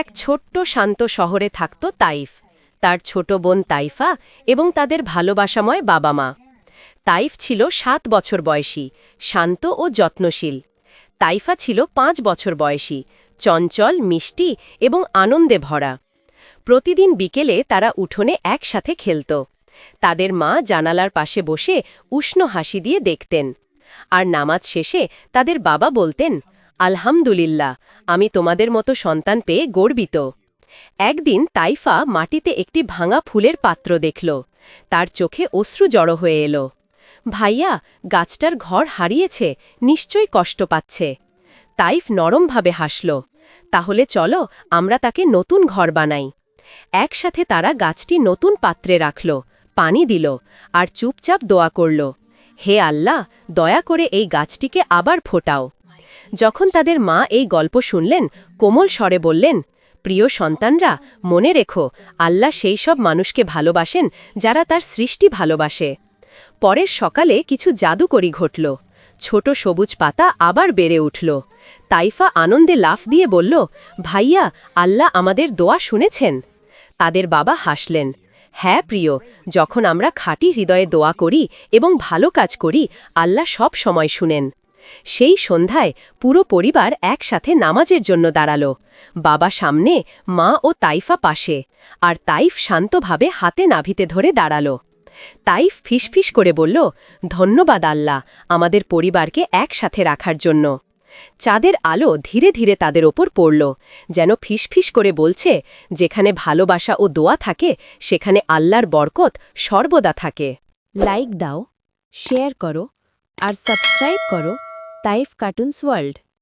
এক ছোট্ট শান্ত শহরে থাকত তাইফ। তার ছোট বোন তাইফা এবং তাদের ভালোবাসাময় বাবা মা। তাইফ ছিল সাত বছর বয়সী, শান্ত ও যত্নশীল। তাইফা ছিল পাঁচ বছর বয়সী, চঞ্চল, মিষ্টি এবং আনন্দে ভরা। প্রতিদিন বিকেলে তারা উঠোনে একসাথে খেলত। তাদের মা জানালার পাশে বসে উষ্ণ হাসি দিয়ে দেখতেন। আর নামাজ শেষে তাদের বাবা বলতেন আলহামদুলিল্লাহ, আমি তোমাদের মতো সন্তান পেয়ে গর্বিত। একদিন তাইফা মাটিতে একটি ভাঙা ফুলের পাত্র দেখল। তার চোখে অশ্রু জড়ো হয়ে এলো। ভাইয়া, গাছটার ঘর হারিয়েছে, নিশ্চয়ই কষ্ট পাচ্ছে। তাইফ নরমভাবে হাসল। তাহলে চলো, আমরা তাকে নতুন ঘর বানাই। একসাথে তারা গাছটি নতুন পাত্রে রাখল, পানি দিল আর চুপচাপ দোয়া করল। হে আল্লাহ, দয়া করে এই গাছটিকে আবার ফোটাও। যখন তাদের মা এই গল্প শুনলেন, কোমল স্বরে বললেন, প্রিয় সন্তানরা, মনে রেখো, আল্লাহ সেই সব মানুষকে ভালোবাসেন যারা তার সৃষ্টি ভালোবাসে। পরের সকালে কিছু জাদুকরি ঘটল। ছোট সবুজ পাতা আবার বেড়ে উঠল। তাইফা আনন্দে লাফ দিয়ে বলল, ভাইয়া, আল্লাহ আমাদের দোয়া শুনেছেন। তাদের বাবা হাসলেন হ্যাঁ প্রিয়, যখন আমরা খাঁটি হৃদয়ে দোয়া করি এবং ভালো কাজ করি, আল্লাহ সব সময় শুনেন। সেই সন্ধ্যায় পুরো পরিবার একসাথে নামাজের জন্য দাঁড়াল। বাবা সামনে, মা ও তাইফা পাশে, আর তাইফ শান্তভাবে হাতে নাভিতে ধরে দাঁড়াল। তাইফ ফিসফিস করে বলল, ধন্যবাদ আল্লাহ আমাদের পরিবারকে একসাথে রাখার জন্য। চাঁদের আলো ধীরে ধীরে তাদের ওপর পড়ল, যেন ফিসফিস করে বলছে, যেখানে ভালোবাসা ও দোয়া থাকে, সেখানে আল্লাহর বরকত সর্বদা থাকে। লাইক দাও, শেয়ার করো, আর সাবস্ক্রাইব করো। Taif cartoons world